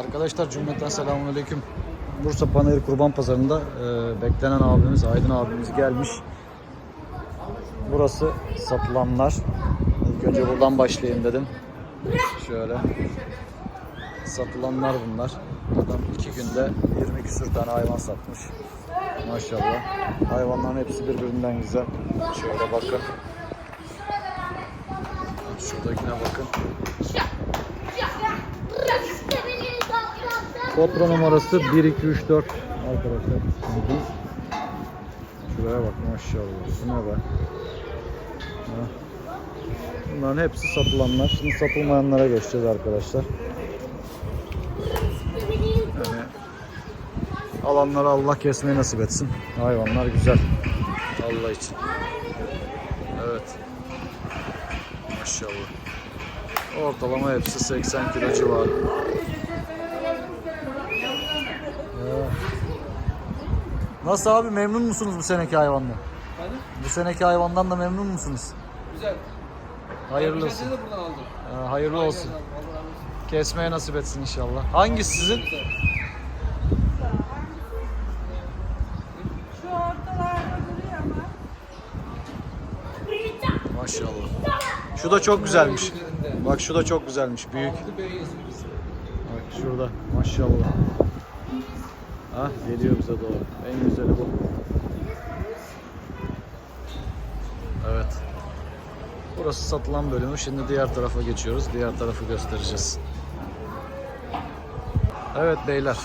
Arkadaşlar cümleten selamünaleyküm. Bursa Panayır Kurban Pazarı'nda e, beklenen abimiz Aydın abimiz gelmiş. Burası satılanlar. İlk önce buradan başlayayım dedim. Şöyle. Satılanlar bunlar. Adam iki günde 20 küsür tane hayvan satmış. Maşallah. Hayvanların hepsi birbirinden güzel. Şöyle bakın. Şuradakine bakın. Kodro numarası 1, 2, 3, 4 arkadaşlar. Şuraya bak maşallah. Be? Ha. Bunların hepsi satılanlar. Şimdi satılmayanlara geçeceğiz arkadaşlar. Yani alanlara Allah kesmeyi nasip etsin. Hayvanlar güzel. Allah için. Evet. Maşallah. Ortalama hepsi 80 kilo civarı. Nasıl abi memnun musunuz bu seneki hayvandan? Efendim? Bu seneki hayvandan da memnun musunuz? Güzel. Hayırlı Ben olsun. de buradan aldım. Ha, hayırlı Aynen olsun. abi, Allah razı olsun. Kesmeye nasip etsin inşallah. Hangisi sizin? Şu ortalarda duruyor ama. Maşallah. Şu da çok güzelmiş. Bak şu da çok güzelmiş. Büyük. Bak şurada. Maşallah. Ah geliyor bize doğru. En güzeli bu. Evet. Burası satılan bölümü. Şimdi diğer tarafa geçiyoruz. Diğer tarafı göstereceğiz. Evet beyler.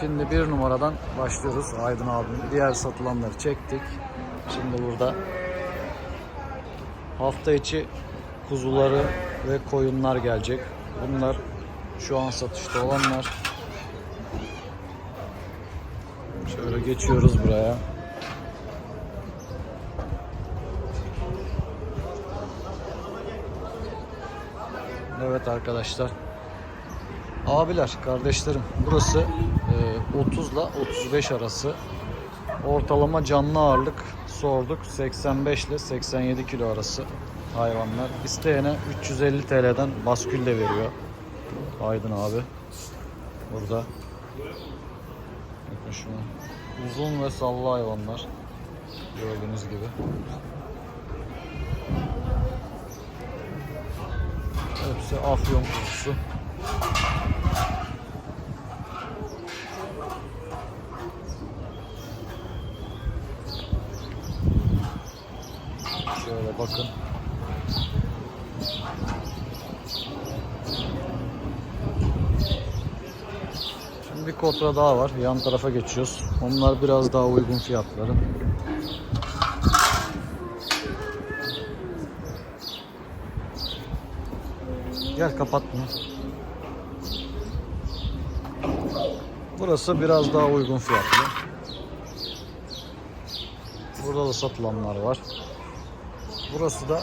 Şimdi bir numaradan başlıyoruz. Aydın abim. Diğer satılanları çektik. Şimdi burada hafta içi kuzuları ve koyunlar gelecek. Bunlar şu an satışta olanlar. Geçiyoruz buraya. Evet arkadaşlar. Abiler, kardeşlerim burası e, 30 ile 35 arası. Ortalama canlı ağırlık sorduk. 85 ile 87 kilo arası hayvanlar. İsteyene 350 TL'den baskül de veriyor. Aydın abi. Burada. Bakın şuna. Uzun ve sallı hayvanlar. Gördüğünüz gibi. Hepsi afyon kuzusu. Şöyle bakın. Şimdi bir kotra daha var. Yan tarafa geçiyoruz. Onlar biraz daha uygun fiyatları. Gel kapat bunu. Burası biraz daha uygun fiyatlı. Burada da satılanlar var. Burası da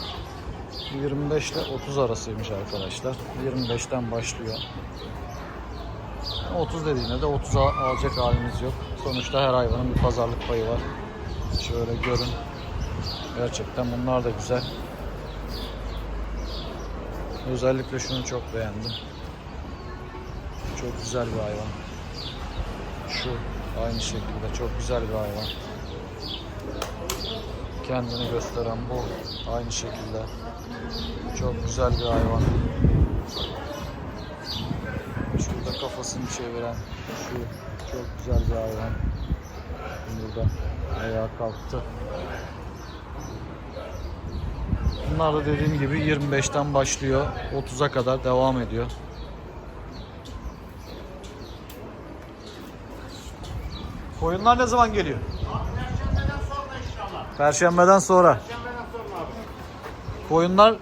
25 ile 30 arasıymış arkadaşlar. 25'ten başlıyor. 30 dediğinde de 30'a alacak halimiz yok. Sonuçta her hayvanın bir pazarlık payı var. Şöyle görün. Gerçekten bunlar da güzel. Özellikle şunu çok beğendim. Çok güzel bir hayvan. Şu aynı şekilde çok güzel bir hayvan. Kendini gösteren bu aynı şekilde. Çok güzel bir hayvan. Kafasını çeviren şu çok güzel bir hayvan. Burada ayağa kalktı. Bunlar da dediğim gibi 25'ten başlıyor. 30'a kadar devam ediyor. Koyunlar ne zaman geliyor? Perşembeden sonra. Koyunlar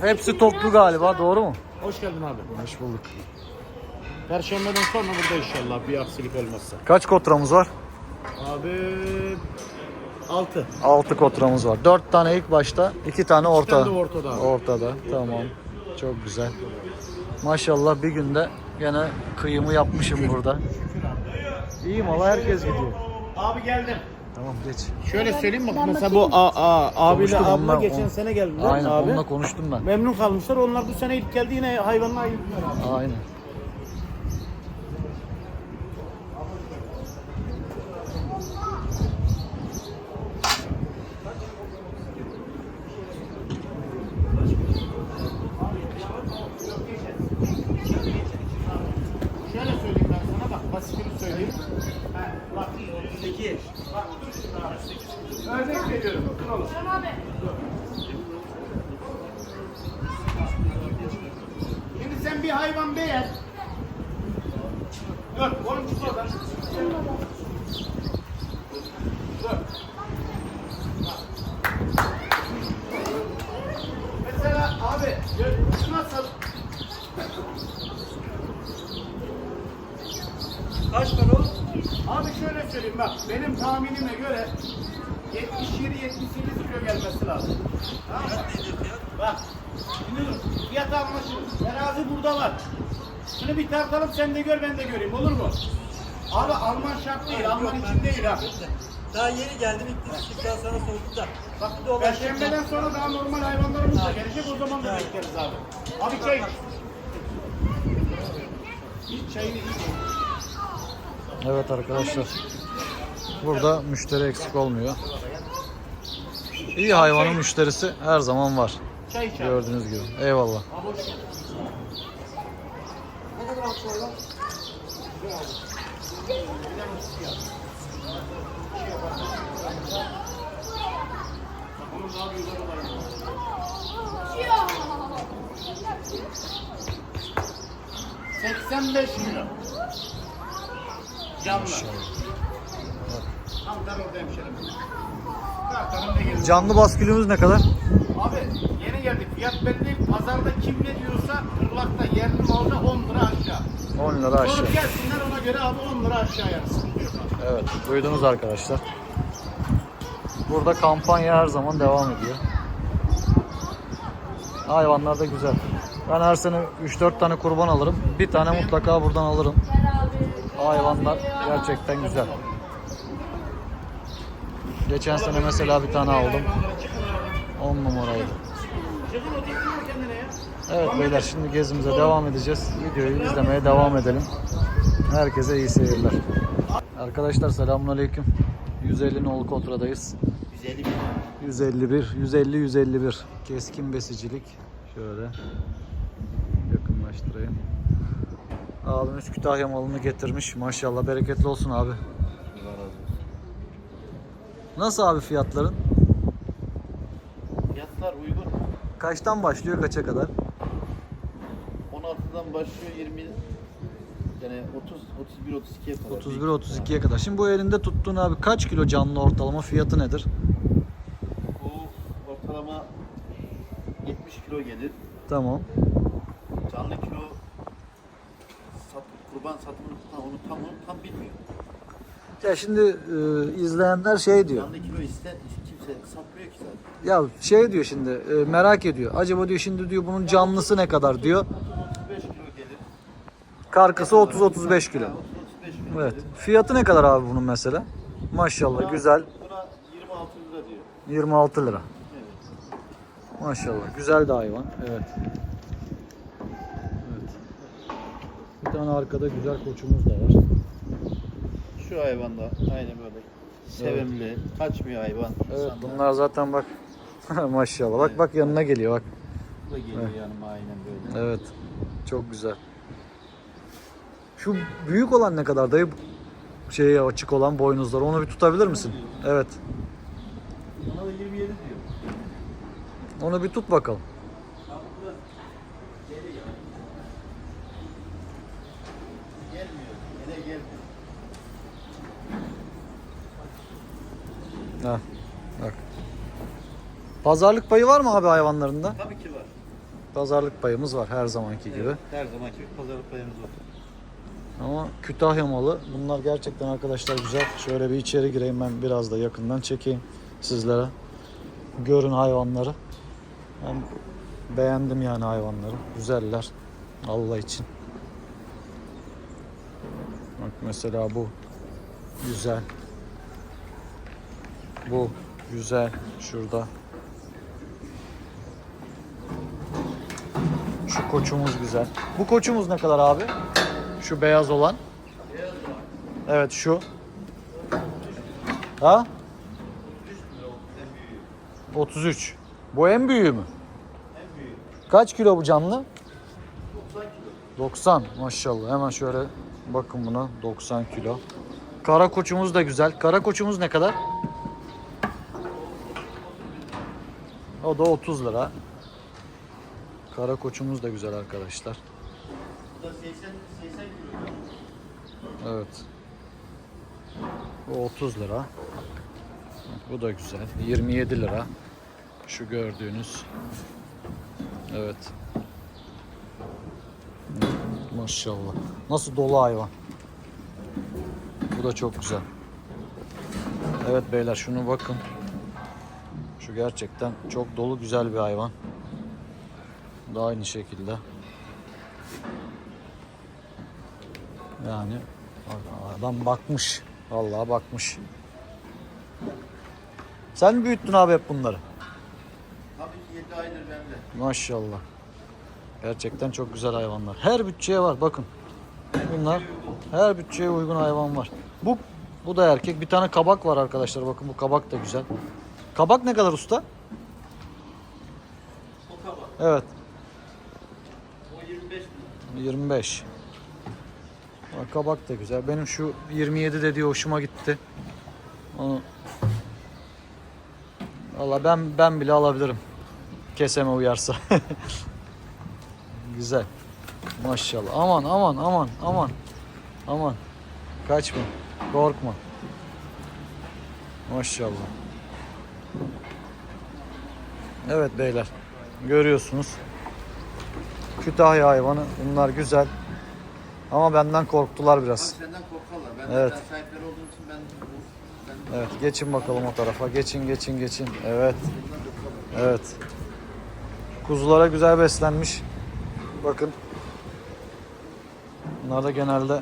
hepsi toplu galiba doğru mu? Hoş geldin abi. Hoş bulduk. Perşembeden sonra burada inşallah bir aksilik olmazsa. Kaç kotramız var? Abi 6. 6 kotramız var. 4 tane ilk başta, 2 tane orta. tane de ortada. Ortada. Tamam. Çok güzel. Maşallah bir günde gene kıyımı yapmışım burada. İyiyim valla herkes gidiyor. Abi geldim. Tamam geç. Şöyle söyleyeyim bak mesela bu a, a, abiyle abla onunla, geçen on- sene geldiler Aynen abi. onunla konuştum ben. Memnun kalmışlar. Onlar bu sene ilk geldi yine hayvanla ayırdılar abi. Aynen. 2. Örnek veriyorum. Dur oğlum. Şimdi sen bir hayvan beğen. Dur, oğlum çık oradan. Dur. Mesela abi, şu nasıl? Kaç para o? Abi şöyle söyleyeyim bak, benim tahminime göre 77-78 kilo gelmesi lazım. Tamam mı? Bak, şimdi fiyat anlaşılır. Terazi burada var. Şunu bir tartalım, sen de gör, ben de göreyim, olur mu? Abi Alman şart değil, Alman için değil ha. Daha yeni geldim ilk daha sana sordum da. Bak, Bir de şey- Perşembeden sonra daha normal hayvanlarımız da gelecek, o zaman da bekleriz abi. Abi çay iç. İç çayını iç. Evet arkadaşlar. Burada müşteri eksik olmuyor. İyi hayvanın müşterisi her zaman var. Gördüğünüz gibi. Eyvallah. Var. 85 kilo. Canlı. Tam tarafta hemşerim. Canlı baskülümüz ne kadar? Abi geldik. Fiyat belli. Pazarda kim ne diyorsa kırlakta yerli malda 10 lira aşağı. 10 lira aşağı. Sonra gelsinler ona göre abi 10 lira aşağı yansın. Evet, duydunuz arkadaşlar. Burada kampanya her zaman devam ediyor. Hayvanlar da güzel. Ben her sene 3-4 tane kurban alırım. Bir tane mutlaka buradan alırım. Hayvanlar gerçekten güzel. Geçen sene mesela bir tane aldım. 10 numaraydı. Evet beyler şimdi gezimize devam edeceğiz. Videoyu izlemeye devam edelim. Herkese iyi seyirler. Arkadaşlar selamünaleyküm. 150 nolu kontradayız. 150 bin. 151, 150, 151. Keskin besicilik. Şöyle yakınlaştırayım. Abimiz Kütahya malını getirmiş. Maşallah bereketli olsun abi. Nasıl abi fiyatların? Fiyatlar uygun. Kaçtan başlıyor kaça kadar? 16'dan başlıyor 20 yani 30 31 32'ye kadar. 31 32'ye kadar. Şimdi bu elinde tuttuğun abi kaç kilo canlı ortalama fiyatı nedir? Bu ortalama 70 kilo gelir. Tamam. Canlı kilo sat, kurban satımını tam onu tam onu tam bilmiyor. Ya şimdi e, izleyenler şey diyor. Canlı kilo iste ki zaten. Ya şey diyor şimdi e, merak ediyor. Acaba diyor şimdi diyor bunun canlısı ne kadar diyor. 35 kilo gelir. Karkısı 30-35 kilo. Ha, 30 35 kilo Evet. gelir. Fiyatı ne kadar abi bunun mesela? Maşallah güzel. Buna 26 lira diyor. 26 lira. Evet. Maşallah. Güzel de hayvan. Evet. Evet. Bir tane arkada güzel koçumuz da var. Şu hayvan da aynı böyle sevimli, kaçmıyor hayvan. Evet bunlar zaten bak maşallah. Bak bak yanına geliyor bak. Bu da geliyor yanıma aynen böyle. Evet. Çok güzel. Şu büyük olan ne kadar dayı? Şeye açık olan boynuzlar. Onu bir tutabilir misin? Evet. Ona da 27 diyor. Onu bir tut bakalım. Gelmiyor. Yine gelmiyor. Ha. Bak. Pazarlık payı var mı abi hayvanlarında? Tabii ki var. Pazarlık payımız var her zamanki gibi. Evet, her zamanki bir pazarlık payımız var. Ama Kütahya malı. Bunlar gerçekten arkadaşlar güzel. Şöyle bir içeri gireyim ben biraz da yakından çekeyim sizlere. Görün hayvanları. Ben beğendim yani hayvanları. Güzeller. Allah için. Bak mesela bu. Güzel. Bu. Güzel. Şurada. Şu koçumuz güzel. Bu koçumuz ne kadar abi? Şu beyaz olan. Evet şu. Ha? 33. Bu en büyüğü mü? Kaç kilo bu canlı? 90 maşallah. Hemen şöyle bakın buna 90 kilo. Kara koçumuz da güzel. Kara koçumuz ne kadar? O da 30 lira. Kara koçumuz da güzel arkadaşlar. Bu da 80 80 kilo. Evet. Bu 30 lira. Bu da güzel. 27 lira. Şu gördüğünüz. Evet. Maşallah. Nasıl dolu hayvan. Bu da çok güzel. Evet beyler şunu bakın. Şu gerçekten çok dolu güzel bir hayvan. Bu da aynı şekilde. Yani adam bakmış. Vallahi bakmış. Sen mi büyüttün abi hep bunları? Tabii ki 7 aydır bende. Maşallah. Gerçekten çok güzel hayvanlar. Her bütçeye var bakın. Bunlar her bütçeye uygun hayvan var. Bu bu da erkek. Bir tane kabak var arkadaşlar. Bakın bu kabak da güzel. Kabak ne kadar usta? O kabak. Evet. O 25 bin. 25. Bak, Kabak da güzel. Benim şu 27 dediği hoşuma gitti. Onu Valla ben ben bile alabilirim. Keseme uyarsa. güzel. Maşallah. Aman aman aman aman. Aman. Kaçma. Korkma. Maşallah. Evet beyler. Görüyorsunuz. Kütahya hayvanı. Bunlar güzel. Ama benden korktular biraz. Abi senden korkarlar. Ben Evet. evet. sahipleri olduğum için ben ben Evet geçin bakalım o tarafa. Geçin geçin geçin. Evet. Evet. Kuzulara güzel beslenmiş. Bakın. Bunlar da genelde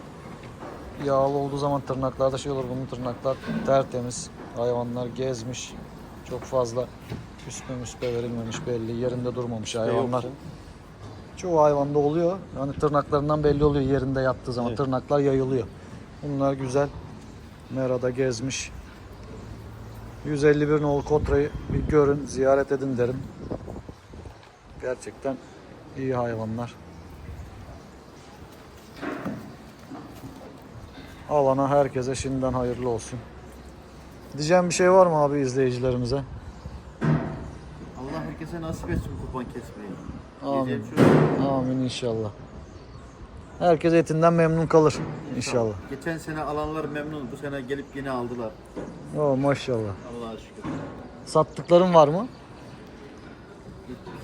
yağlı olduğu zaman tırnaklarda şey olur. Bunun tırnaklar tertemiz. Hayvanlar gezmiş. Çok fazla üspe müspe verilmemiş belli. Yerinde durmamış hayvanlar. Çoğu hayvanda oluyor. Yani tırnaklarından belli oluyor yerinde yattığı zaman. Tırnaklar yayılıyor. Bunlar güzel. Merada gezmiş. 151 nolu Kotra'yı bir görün, ziyaret edin derim. Gerçekten iyi hayvanlar. Alana herkese şimdiden hayırlı olsun. Diyeceğim bir şey var mı abi izleyicilerimize? Herkese nasip etsin kurban kesmeyi. Amin. Amin inşallah. Herkes etinden memnun kalır inşallah. Geçen sene alanlar memnun. Bu sene gelip yine aldılar. Oo, maşallah. Allah'a şükür. Sattıkların var mı?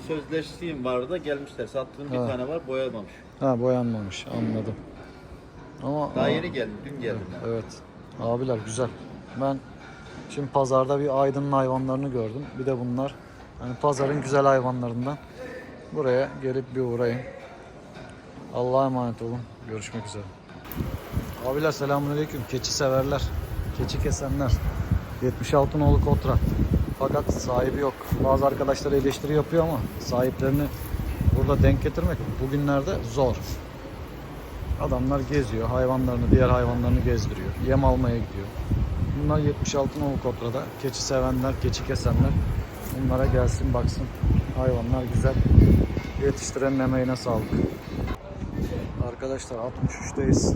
Sözleştiğim vardı da gelmişler. Sattığım bir Ha. tane var boyamamış. Ha boyanmamış anladım. Ama Daha yeni geldim. Dün geldim. ben. Evet. Abiler güzel. Ben şimdi pazarda bir Aydın'ın hayvanlarını gördüm. Bir de bunlar. Hani pazarın güzel hayvanlarından. Buraya gelip bir uğrayın. Allah'a emanet olun. Görüşmek üzere. Abiler selamünaleyküm. Keçi severler. Keçi kesenler. 76 nolu kotra. Fakat sahibi yok. Bazı arkadaşlar eleştiri yapıyor ama sahiplerini burada denk getirmek bugünlerde zor. Adamlar geziyor, hayvanlarını, diğer hayvanlarını gezdiriyor. Yem almaya gidiyor. Bunlar 76 nolu kotrada. Keçi sevenler, keçi kesenler bunlara gelsin baksın. Hayvanlar güzel. Yetiştirenin emeğine sağlık. Arkadaşlar 63'teyiz.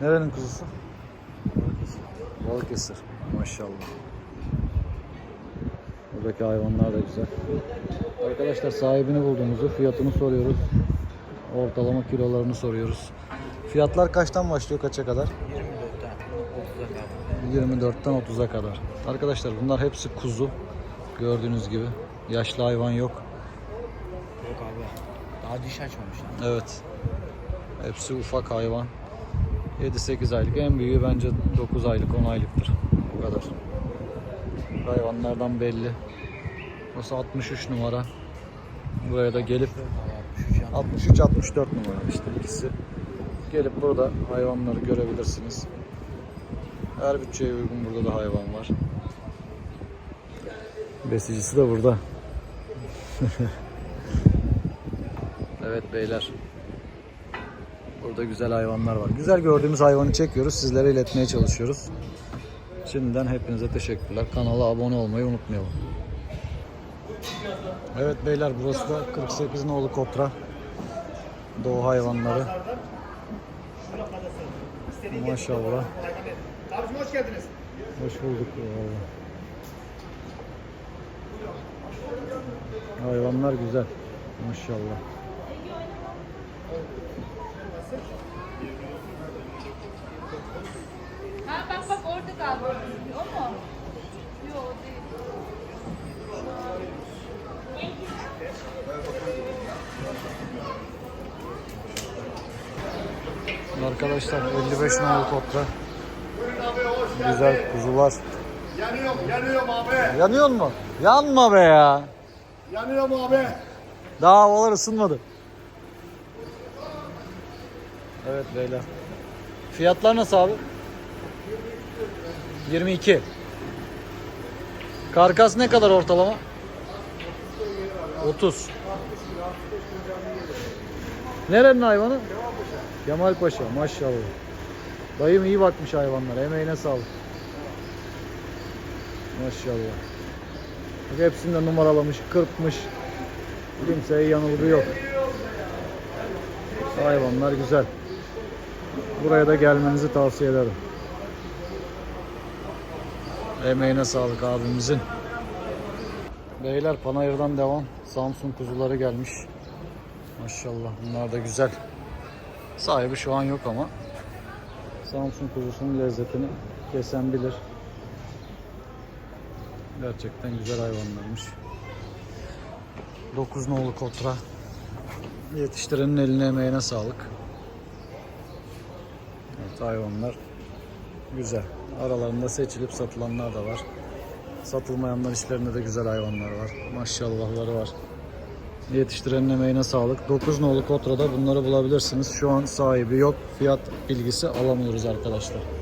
Nerenin kuzusu? Balıkesir. Maşallah. Buradaki hayvanlar da güzel. Arkadaşlar sahibini bulduğumuzu, fiyatını soruyoruz. Ortalama kilolarını soruyoruz. Fiyatlar kaçtan başlıyor kaça kadar? 24'ten 30'a kadar. Arkadaşlar bunlar hepsi kuzu. Gördüğünüz gibi. Yaşlı hayvan yok. Yok abi. Daha diş açmamışlar. Evet. Hepsi ufak hayvan. 7-8 aylık. En büyüğü bence 9 aylık, 10 aylıktır. Bu kadar. Hayvanlardan belli. Burası 63 numara. Buraya da gelip 63-64 numara işte ikisi. Gelip burada hayvanları görebilirsiniz. Her bütçeye uygun burada da hayvan var. Besicisi de burada. evet beyler. Burada güzel hayvanlar var. Güzel gördüğümüz hayvanı çekiyoruz. Sizlere iletmeye çalışıyoruz. Şimdiden hepinize teşekkürler. Kanala abone olmayı unutmayalım. Evet beyler burası da 48 nolu Kotra. Doğu hayvanları. Maşallah. Abicim hoş geldiniz. Hoş bulduk. Vallahi. Hayvanlar güzel. Maşallah. Ha bak bak orada galiba. O mu? Yok değil. Arkadaşlar 55 nolu kopra. Güzel kuzular. Yanıyorum, yanıyorum abi. Yanıyor mu? Yanma be ya. Yanıyorum abi. Daha havalar ısınmadı. Evet beyler. Fiyatlar nasıl abi? 22. Karkas ne kadar ortalama? 30. Nerenin hayvanı? Kemal Paşa maşallah. Dayım iyi bakmış hayvanlara. Emeğine sağlık. Maşallah. Bak hepsini de numaralamış, kırpmış. Kimseye yanılgı yok. Hayvanlar güzel. Buraya da gelmenizi tavsiye ederim. Emeğine sağlık abimizin. Beyler Panayır'dan devam. Samsun kuzuları gelmiş. Maşallah bunlar da güzel. Sahibi şu an yok ama Samsun kuzusunun lezzetini kesen bilir. Gerçekten güzel hayvanlarmış. 9 nolu kotra. Yetiştirenin eline emeğine sağlık. Evet hayvanlar güzel. Aralarında seçilip satılanlar da var. Satılmayanlar içlerinde de güzel hayvanlar var. Maşallahları var. Yetiştirenin emeğine sağlık. 9 nolu kotrada bunları bulabilirsiniz. Şu an sahibi yok. Fiyat bilgisi alamıyoruz arkadaşlar.